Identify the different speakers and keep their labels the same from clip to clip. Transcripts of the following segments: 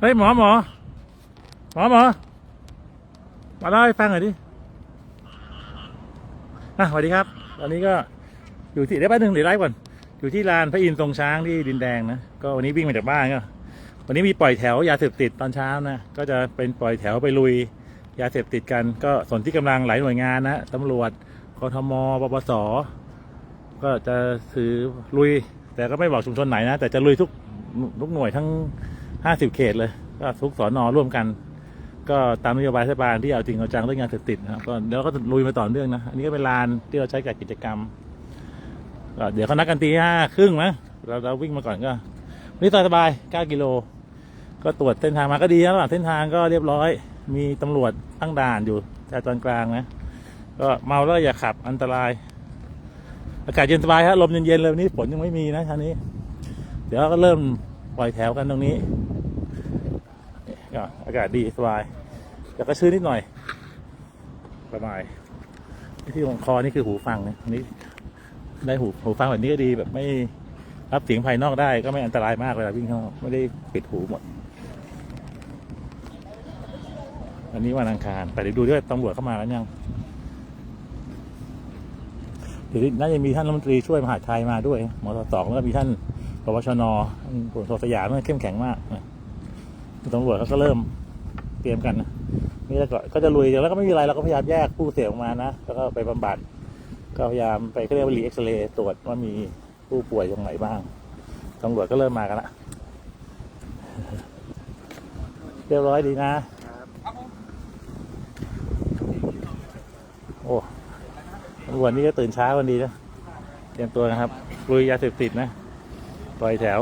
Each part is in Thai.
Speaker 1: เฮ้ยหมอหมอหมอหมอมาเล่าให้ฟังหน่อยดิอะสวัสดีครับ ตอนนี้ก็อยู่ที่เดี๋ยวแป๊บนึงเดี๋ยวไลฟ์ก่อน อยู่ที่ลานพระอินทร์ทรงช้างที่ดินแดงนะ ก็วันนี้วิ่งมาจากบ้านก็วันนี้มีปล่อยแถวยาเสพติดตอนเช้านะ ก็จะเป็นปล่อยแถวไปลุยยาเสพติดกัน ก็ส่วนที่กำลังหลายหน่วยงานนะตำรวจกทมปปส ก็จะถือลุย แต่ก็ไม่บอกชุมชนไหนนะ แต่จะลุยทุกทุกหน่วยทั้ง 50 เขตเลย ก็ทุกสอนอร่วมกัน ก็ตามนโยบายรัฐบาลที่เอาจริงเอาจังเรื่องยาเสพติดนะครับก็เดี๋ยวก็ลุยมาต่อเนื่องนะ อันนี้ก็เป็นลานที่เราใช้กับกิจกรรมก็เดี๋ยวเขานัดกันตีห้าครึ่งมั้งเราเราวิ่งมาก่อนก็วันนี่สบายๆ9กิโลก็ตรวจเส้นทางมาก็ดีนะหว่างเส้นทางก็เรียบร้อย มีตำรวจตั้งด่านอยู่จราจรกลางนะ ก็เมาแล้วอย่าขับอันตราย อากาศเย็นสบายครับลมเย็นๆเลยวันนี้ฝนยังไม่มีนะทางนี้ เดี๋ยวก็เริ่มปล่อยแถวกันตรงนี้ ก็อากาศดีสบายแต่ก็ชื้นนิดหน่อยประมาณที่ของคอนี่คือหูฟังนะอันนี้ได้หูหูฟังแบบนี้ก็ดีแบบไม่รับเสียงภายนอกได้ก็ไม่อันตรายมากเวลาวิ่งเข้าไม่ได้ปิดหูหมดอันนี้วันอังคารไปเดี๋ยวดูด้วยตำรวจเข้ามาแล้วยังเดี๋ยวน่าจะมีท่านรัฐมนตรีช่วยมหาไทยมาด้วยมทสองแล้วก็มีท่านปวชนท่านปวโทสยามเนี่ยเข้มแข็งมากนะ ตำรวจเขาก็เริ่มเตรียมกันนะนี่แล้วก็ก็จะลุยแล้วก็ไม่มีอะไรเราก็พยายามแยกผู้เสี่ยงออกมานะแล้วก็ไปบำบัดก็พยายามไปเขาเรียกว่ารีเอ็กซเรย์ตรวจว่ามีผู้ป่วยตรงไหนบ้างตำรวจก็เริ่มมากันละเรียบร้อยดีนะโอ้ตำรวันนี้ก็ตื่นเช้าวันดีนะเตรียมตัวนะครับลุยยาเสพติดนะปล่อยแถว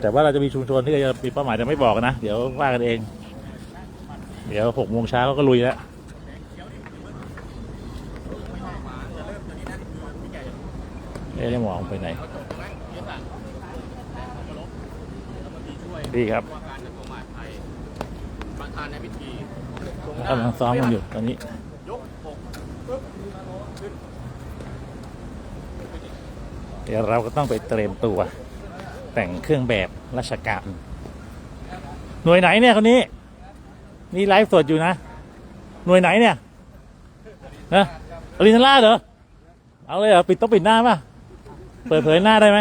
Speaker 1: แต่ว่าเราจะมีชุมชนที่จะมีเป้าหมายจะไม่บอกนะ เดี๋ยวว่ากันเอง เดี๋ยวหกโมงเช้าก็ลุยแล้วเอ๊ะแล้วหมอไปไหนดีครับ
Speaker 2: ว่าการกระทรวงมหาดไทยประธานในพิธี
Speaker 1: กำลังซ้อมกันอยู่ตอนนี้
Speaker 2: ยกหก
Speaker 1: เดี๋ยวเราก็ต้องไปเตรียมตัว แต่งเครื่องแบบราชการ หน่วยไหนเนี่ยคนนี้ นี่ไลฟ์สดอยู่นะ หน่วยไหนเนี่ยนะอรินทราชเหรอ เอาเลยเหรอ ปิดต้องปิดหน้าป่ะ เปิดเผยหน้าได้ไหม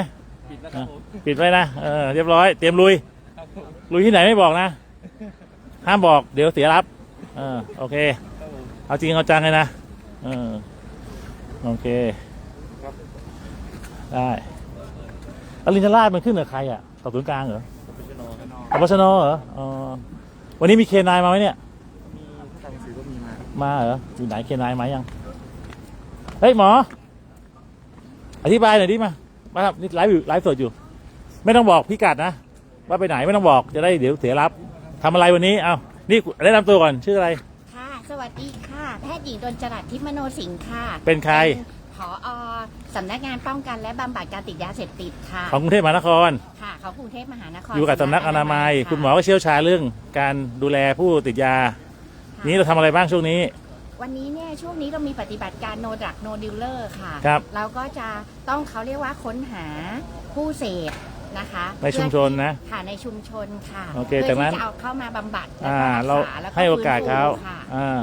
Speaker 2: ปิดนะครับผม
Speaker 1: ปิดไว้นะ เออ เรียบร้อย เตรียมลุย ลุยที่ไหนไม่บอกนะ ห้ามบอก เดี๋ยวเสียรับ เออ โอเค เอาจริงเอาจังเลยนะ เออ โอเค ได้ อรินทราชมันขึ้นกับใครอะสอบสวนกลางเหรอปปชนเหรออ๋อวันนี้มีเคนายมาไหมเนี่ย
Speaker 2: มีผู้การสื่อก็มีมา
Speaker 1: มาเหรอ อยู่ไหนเคนายมายัง เฮ้ยหมอ อธิบายหน่อยดิมา มาครับนี่ไลฟ์อยู่ไลฟ์สดอยู่ ไม่ต้องบอกพี่กัดนะ ว่าไปไหนไม่ต้องบอก จะได้เดี๋ยวเสียรับทำอะไรวันนี้ เอานี่แนะนำตัวก่อน ชื่ออะไร
Speaker 3: ค่ะ สวัสดีค่ะ แพทย์หญิงดนจรัสทิพย์มโนสิงห์ค่ะ
Speaker 1: เป็นใคร
Speaker 3: ผอสำนักงานป้องกันและบำบัดการติดยาเสพติดค่ะ
Speaker 1: ของกรุงเทพมหานคร
Speaker 3: ค่ะเขากรุงเทพมหานคร
Speaker 1: อยู่กับสำนักอนามัยะคุณหมอก็เชี่ยวชาญเรื่องการดูแลผู้ติดยา
Speaker 3: ค่ะ
Speaker 1: นี้เราทำอะไรบ้างช่วงนี้
Speaker 3: วันนี้เนี่ยช่วงนี้เรามีปฏิบัติการโนดักโนดิลเลอร์ค่ะ
Speaker 1: ครับ
Speaker 3: เราก็จะต้องเขาเรียกว่าค้นหาผู้เสพ นะคะ
Speaker 1: ในชุมชนนะ
Speaker 3: เพื่อที่ค่ะในชุมชนค่ะ
Speaker 1: โอเค
Speaker 3: พื่
Speaker 1: จากนั้น
Speaker 3: ที่จะเอาเข้ามาบำบัดแล้ว
Speaker 1: อ่า
Speaker 3: ก็
Speaker 1: เรา
Speaker 3: รักษาแล้วก็
Speaker 1: ให้โอกาสเขา
Speaker 3: ฟื้นฟูค่ะ
Speaker 1: อ่า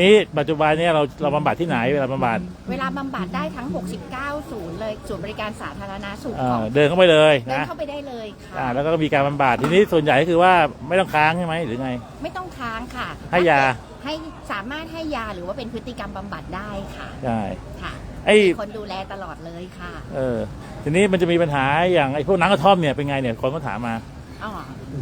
Speaker 1: นี้ปัจจุบันเนี่ยเราเราบำบัดที่ไหนเวลาบำบัด
Speaker 3: เวลาบำบัดได้ทั้ง 69 ศูนย์เลยศูนย์บริการสาธารณสุข
Speaker 1: อ่า
Speaker 3: ของ
Speaker 1: เดินเข้าไปเลย
Speaker 3: เดิน
Speaker 1: นะ
Speaker 3: เข้าไปได้เลยค่ะ
Speaker 1: อ่าแล้วก็มีการบำบัดทีนี้ส่วนใหญ่ก็คือว่าไม่ต้องค้างใช่ไหมหรือไง
Speaker 3: ไม่ต้องค้างค่ะ
Speaker 1: ให้ยา
Speaker 3: ให้สามารถให้ยาหรือว่าเป็นพฤติกรรมบำบัดได้ค่ะ
Speaker 1: ใช่
Speaker 3: ค่ะ
Speaker 1: ไอ้
Speaker 3: มีคนดูแลตลอดเลยค่ะ
Speaker 1: เออ ทีนี้มันจะมีปัญหาอย่างไอ้พวกหนังกระท่อมเนี่ยเป็นไงเนี่ยคนก็ถามมา
Speaker 3: อ๋อ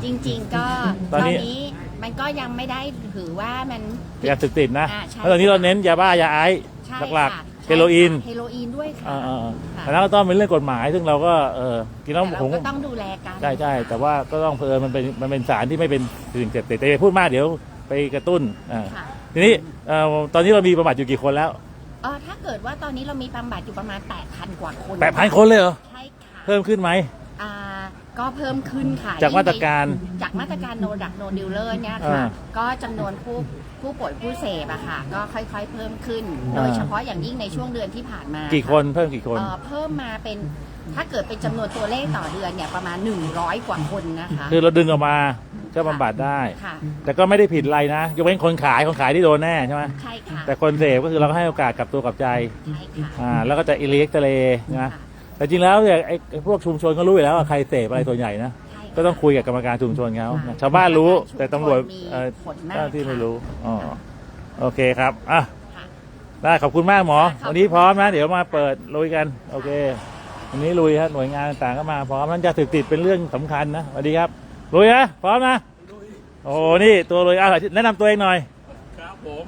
Speaker 3: จริง ๆ ก็
Speaker 1: ตอนนี้
Speaker 3: มันก็ยังไม่ได้ถือว่ามัน
Speaker 1: ยาเสพติดนะ
Speaker 3: อ่าใช่
Speaker 1: แล้วตอนนี้เราเน้นยาบ้ายาไอซ์
Speaker 3: ใช่
Speaker 1: หลัก
Speaker 3: ค่ะ
Speaker 1: ๆเฮโรอีน
Speaker 3: เฮโรอีนด้วยค่ะ
Speaker 1: อ่าอ่า
Speaker 3: ค่ะ
Speaker 1: แต่หนังกระท่อมเป็นเรื่องกฎหมาย ซึ่งเราก็เออกินแล้ว
Speaker 3: แต่เรา
Speaker 1: ผม
Speaker 3: ก็ต้องดูแลกัน
Speaker 1: ใช่ใช่แต่ว่าก็ต้องเพลินมันเป็นมันเป็นสารที่ไม่เป็นสิ่งเสพติดแต่อย่าพูดมากเดี๋ยว ไปกระตุ้นอ่า
Speaker 3: ค่ะ
Speaker 1: ทีนี้เอ่อตอนนี้เรามีประบัติอยู่กี่คนแล้ว
Speaker 3: เออถ้าเกิดว่าตอนนี้เรามีบำบัดอยู่ประมาณ 8,000 กว่าคน
Speaker 1: แปดพันคนเลยเหรอ
Speaker 3: ใช่ค่ะ
Speaker 1: เพิ่มขึ้นไหม
Speaker 3: อ่าก็เพิ่มขึ้นค่ะ
Speaker 1: จากมาตรการ
Speaker 3: จากมาตรการโนดักโนดิลเลอร์เนี่ย
Speaker 1: อ่า
Speaker 3: ค่ะก็จำนวนผู้ผู้ป่วยผู้เสพอะค่ะ ก็ค่อยๆเพิ่มขึ้น
Speaker 1: อ่า
Speaker 3: โดยเฉพาะอย่างยิ่งในช่วงเดือนที่ผ่านมา
Speaker 1: กี่คนเพิ่มกี่คน
Speaker 3: เอ่อเพิ่มมาเป็นถ้าเกิดเป็นจำนวนตัวเลขต่อเดือนเนี่ยประมาณ 100 กว่าคนนะคะ
Speaker 1: คือเราดึงออกมา ก็บำบัดได้
Speaker 3: ค่ะ
Speaker 1: แต่ก็ไม่ได้ผิดอะไรนะยกเว้นคนขายคนขายที่โดนแน่ใช่ไหม
Speaker 3: ใช่ค่ะ
Speaker 1: แต่คนเสพก็คือเราก็ให้โอกาสกลับตัวกลับใจ
Speaker 3: ใช่ค่ะ
Speaker 1: อ่าแล้วก็จะอิเล็กทะเลนะ แต่จริงแล้วเนี่ยไอ้ไอ้พวกชุมชนก็รู้อยู่แล้วว่าใครเสพอะไรตัวใหญ่นะ
Speaker 3: ใช่ค่ะ
Speaker 1: ก็ต้องคุยกับกรรมการชุมชนเขา
Speaker 3: ค่ะ
Speaker 1: ชาวบ้านรู้แต่ตำรวจ
Speaker 3: มี
Speaker 1: เอ่อ
Speaker 3: ผลมาก
Speaker 1: เจ้าที่ไม่
Speaker 3: ค่ะ
Speaker 1: รู้อ๋อโอเคครับอะ
Speaker 3: ค่ะ
Speaker 1: ได้ขอบคุณมากหมอ
Speaker 3: ค่ะขอบคุณ
Speaker 1: วันนี้พร้อมนะ เดี๋ยวมาเปิดลุยกัน โอเค วันนี้ลุยฮะหน่วยงานต่างๆก็มาพร้อมนั้นจะติดติดเป็นเรื่องสำคัญนะสวัสดีครับ ลุยนะพร้อมนะโอ้โหนี่ตัวลุยอะแนะนำตัวเองหน่อย
Speaker 4: ครับผม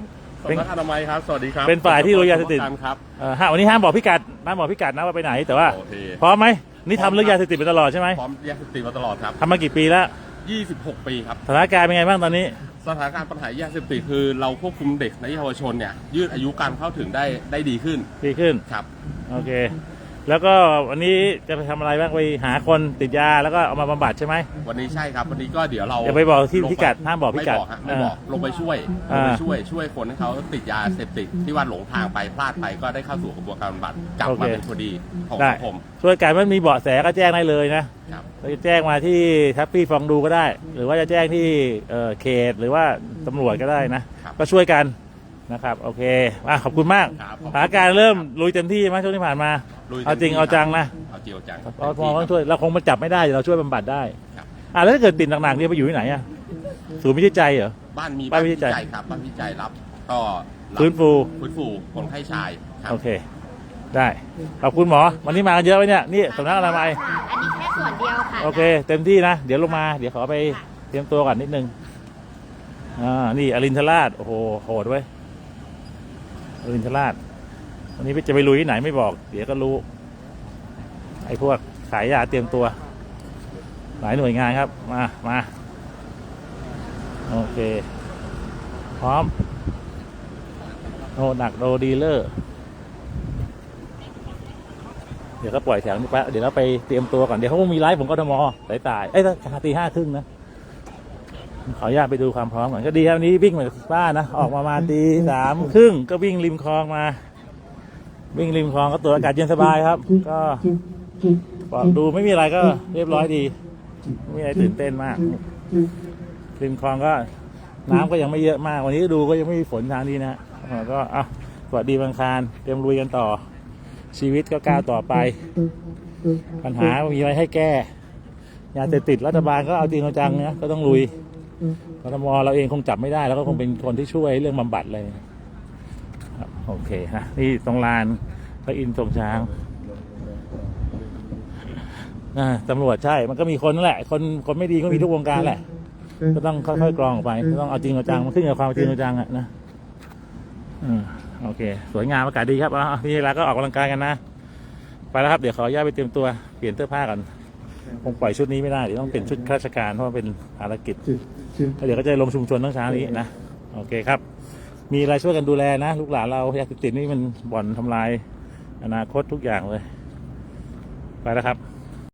Speaker 1: เป็น
Speaker 4: สำนักอนามัยครับ สวัสดีครับ
Speaker 1: เป็นฝ่ายที่รู้ยาเสพติด
Speaker 4: ป้องกันครับ
Speaker 1: เออฮะวันนี้ห้ามบอกพิกัดห้ามบอกพิกัดนะว่าไปไหนแต่ว่า
Speaker 4: โอเค
Speaker 1: พร้อมไหมนี่ทำเรื่องยาเสพติดมาตลอดใช่ไหม
Speaker 4: พร้อมยาเสพติดมาตลอดครับ
Speaker 1: ทำมากี่ปีแล้ว
Speaker 4: 26 ปีครับ
Speaker 1: สถานการณ์เป็นไงบ้างตอนนี้
Speaker 4: สถานการณ์ปัญหายาเสพติดคือเราควบคุมเด็กและเยาวชนเนี่ยยืดอายุการเข้าถึงได้ได้ดีขึ้น
Speaker 1: ดีขึ้น
Speaker 4: ครับ
Speaker 1: โอเค แล้วก็วันนี้จะไปทำอะไรบ้างไปหาคนติดยาแล้วก็เอามาบำบัดใช่ไหม
Speaker 4: วันนี้ใช่ครับ วันนี้ก็เดี๋ยวเรา
Speaker 1: อย่าไปบอกที่
Speaker 4: ลง
Speaker 1: พิกัดห้ามบอกพิกัด
Speaker 4: ไม่บอกฮะไม่บอกลงไปช่วยล
Speaker 1: อ่า
Speaker 4: งไปช่วยช่วยคนให้เขาติดยาเสพติดที่ว่าหลงทางไปพลาดไปก็ได้เข้าสู่กระบวนการบำบัดกลับมาเป็นคนดีของ
Speaker 1: ได้
Speaker 4: สังคม
Speaker 1: ช่วยกันมันมีเบาะแสก็แจ้งได้เลยนะ
Speaker 4: ครับ
Speaker 1: เราจะแจ้งมาที่ทัพปี้ฟองดูก็ได้ หรือว่าจะแจ้งที่เอ่อเขตหรือว่าตำรวจก็ได้นะ
Speaker 4: ครับ
Speaker 1: ก็ช่วยกัน นะครับ โอเคอะขอบคุณมาก
Speaker 4: ครับ
Speaker 1: สถานการณ์เริ่มลุยเต็มที่ไหมช่วงที่ผ่านมา
Speaker 4: ลุย
Speaker 1: เอาจริง
Speaker 4: ต็มที่
Speaker 1: เอาจังนะ
Speaker 4: เอาจริงเอาจัง
Speaker 1: เราพอต้องช่วยเราคงมาจับไม่ได้แต่เราช่วยบำบัดได้
Speaker 4: ครับ
Speaker 1: อะแล้วถ้าเกิดติดหนักๆเนี่ยไปอยู่ที่ไหนอะศูนย์วิจัยเหรอ
Speaker 4: บ้านมี
Speaker 1: บ้า
Speaker 4: บ้านน
Speaker 1: วิ
Speaker 4: วิ
Speaker 1: จัย
Speaker 4: จัย ครับบ้านวิจัยรับ ก็รับ
Speaker 1: ฟื้นฟู
Speaker 4: ฟื้นฟูคนไข้ชายครับ
Speaker 1: โอเค ได้ขอบคุณหมอ วันนี้มากันเยอะไหมเนี่ยนี่สำนักอนามัย
Speaker 3: ค่ะอันนี้แค่ส่วนเดียวค่ะ
Speaker 1: โอเค เต็มที่นะ เดี๋ยวลงมา เดี๋ยวขอไปเตรียมตัวก่อนนิดนึง อ่า นี่อรินทราช โอ้โห โหดเว้ย อรินทราชวันนี้จะไปลุยที่ไหนไม่บอก เดี๋ยวก็รู้ ไอ้พวกขายยาเตรียมตัว หลายหน่วยงานครับ มามาโอเค พร้อมโนหนักโนดีลเลอร์ เดี๋ยวก็ปล่อยแถวนี้ไปเดี๋ยวเราไปเตรียมตัวก่อน เดี๋ยวเขามีไลฟ์ผมก็ทมสายตาย เอ้ยตีห้าครึ่งนะ ขออนุญาตไปดูความพร้อมก่อนก็ดีครับวันนี้วิ่งมาจากบ้านนะออกมามาตีสามครึ่งก็วิ่งริมคลองมา วิ่งริมคลองก็ตัวอากาศเย็นสบายครับ ก็บอกดูไม่มีอะไรก็เรียบร้อยดีไม่มีอะไรตื่นเต้นมาก ริมคลองก็น้ำก็ยังไม่เยอะมาก วันนี้ดูก็ยังไม่มีฝนทางนี้นะอ่าก็อะสวัสดีบางคารเตรียมลุยกันต่อ ชีวิตก็ก้าวต่อไป ปัญหามีอะไรให้แก้ยาเสพติดรัฐบาลก็เอาจริงเอาจังนะก็ต้องลุย กทมเราเองคงจับไม่ได้แล้วก็คงเป็นคนที่ช่วยเรื่องบำบัดเลยครับโอเคฮะนี่ตรงลานพระอินทร์ทรงช้างตำรวจใช่ มันก็มีคนนั่นแหละ คนคนไม่ดีก็มีทุกวงการแหละ ก็ต้องค่อยๆกรองออกไปก็ต้องเอาจริงเอาจังมันขึ้นกับความจริงเอาจังอะนะอืมโอเค สวยงามอากาศดีครับเอาๆนี่แล้วก็ออกกำลังกายกันนะ ไปแล้วครับ เดี๋ยวขออนุญาตไปเตรียมตัว เปลี่ยนเสื้อผ้าก่อน คงปล่อยชุดนี้ไม่ได้เดี๋ยวต้องเปลี่ยนชุดข้าราชการเพราะว่าเป็นภารกิจแล้วเดี๋ยวก็จะลงชุมชนทั้งเช้านี้นะโอเคครับ มีอะไรช่วยกันดูแลนะ ลูกหลานเรายาเสพติดนี่มันบ่อนทำลายอนาคตทุกอย่างเลย ไปแล้วครับ